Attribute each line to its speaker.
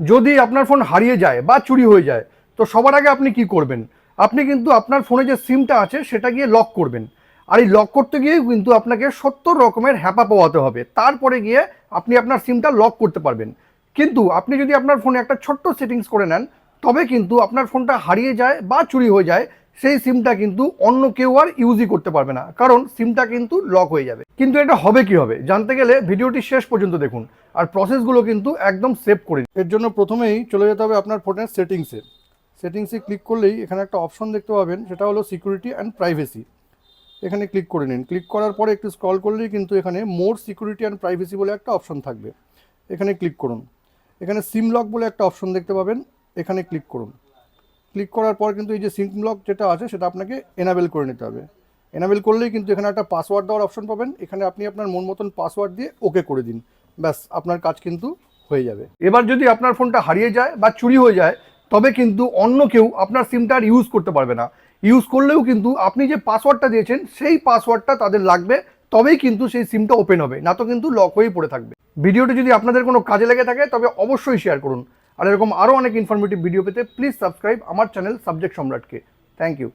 Speaker 1: যদি আপনার ফোন হারিয়ে যায় বা চুরি হয়ে যায়, তো সবার আগে আপনি কি করবেন? আপনি কিন্তু আপনার ফোনে যে সিমটা আছে সেটা গিয়ে লক করবেন। আর এই লক করতে গিয়ে কিন্তু আপনাকে সত্তর রকমের হ্যাপা পাওয়াতে হবে। তারপরে গিয়ে আপনি আপনার সিমটা লক করতে পারবেন। কিন্তু আপনি যদি আপনার ফোনে একটা ছোট্ট সেটিংস করে নেন, তবে কিন্তু আপনার ফোনটা হারিয়ে যায় বা চুরি হয়ে যায় সেই সিমটা কিন্তু অন্য কেউ আর ইউজই করতে পারবে না। কারণ সিমটা কিন্তু লক হয়ে যাবে। কিন্তু এটা হবে কি হবে? জানতে গেলে ভিডিওটি শেষ পর্যন্ত দেখুন। আর প্রসেসগুলো কিন্তু একদম সেভ করে এর জন্য প্রথমেই চলে যেতে হবে আপনার ফোনের সেটিংসে সেটিংসে ক্লিক করলেই এখানে একটা অপশন দেখতে পাবেন। সেটা হলো সিকিউরিটি অ্যান্ড প্রাইভেসি এখানে ক্লিক করে নিন। ক্লিক করার পরে একটু স্ক্রল করলেই কিন্তু এখানে মোর সিকিউরিটি অ্যান্ড প্রাইভেসি বলে একটা অপশন থাকবে। এখানে ক্লিক করুন। এখানে সিম লক বলে একটা অপশন দেখতে পাবেন। এখানে ক্লিক করুন। ক্লিক করার পর কিন্তু এই যে সিম লক যেটা আছে, সেটা আপনাকে এনাবেল করে নিতে হবে। এনাবেল করলেই কিন্তু এখানে একটা পাসওয়ার্ড দেওয়ার অপশন পাবেন। এখানে আপনি আপনার মন মতন পাসওয়ার্ড দিয়ে ওকে করে দিন। ব্যাস, আপনার কাজ কিন্তু হয়ে যাবে। এবার যদি আপনার ফোনটা হারিয়ে যায় বা চুরি হয়ে যায়, তবে কিন্তু অন্য কেউ আপনার সিমটা আর ইউজ করতে পারবে না। ইউজ করলেও কিন্তু আপনি যে পাসওয়ার্ডটা দিয়েছেন, সেই পাসওয়ার্ডটা তাদের লাগবে, তবেই কিন্তু সেই সিমটা ওপেন হবে। না তো কিন্তু লক হয়েই পড়ে থাকবে। ভিডিওটি যদি আপনাদের কোনো কাজে লেগে থাকে, তবে অবশ্যই শেয়ার করুন। আর এরকম আরও অনেক ইনফরমেটিভ ভিডিও পেতে প্লিজ সাবস্ক্রাইব আমার চ্যানেল সাবজেক্ট সম্রাটকে। Thank you